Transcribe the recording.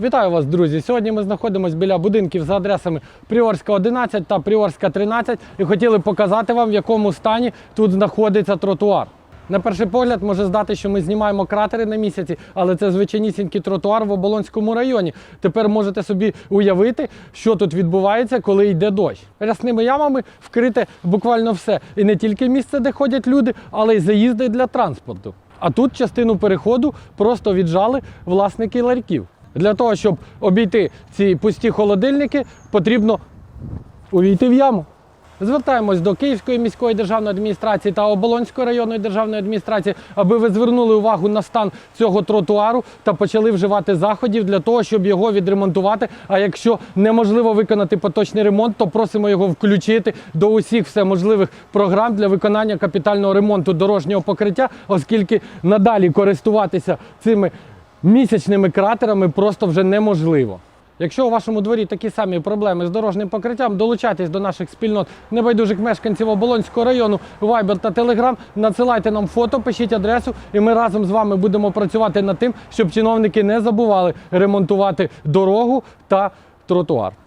Вітаю вас, друзі! Сьогодні ми знаходимося біля будинків за адресами Пріорська 11 та Пріорська 13 і хотіли показати вам, в якому стані тут знаходиться тротуар. На перший погляд може здати, що ми знімаємо кратери на місяці, але це звичайнісінький тротуар в Оболонському районі. Тепер можете собі уявити, що тут відбувається, коли йде дощ. Рясними ямами вкрите буквально все. І не тільки місце, де ходять люди, але й заїзди для транспорту. А тут частину переходу просто віджали власники ларьків. Для того, щоб обійти ці пусті холодильники, потрібно увійти в яму. Звертаємось до Київської міської державної адміністрації та Оболонської районної державної адміністрації, аби ви звернули увагу на стан цього тротуару та почали вживати заходів для того, щоб його відремонтувати. А якщо неможливо виконати поточний ремонт, то просимо його включити до усіх всеможливих програм для виконання капітального ремонту дорожнього покриття, оскільки надалі користуватися цими місячними кратерами просто вже неможливо. Якщо у вашому дворі такі самі проблеми з дорожнім покриттям, долучайтесь до наших спільнот небайдужих мешканців Оболонського району, Viber та Telegram, надсилайте нам фото, пишіть адресу, і ми разом з вами будемо працювати над тим, щоб чиновники не забували ремонтувати дорогу та тротуар.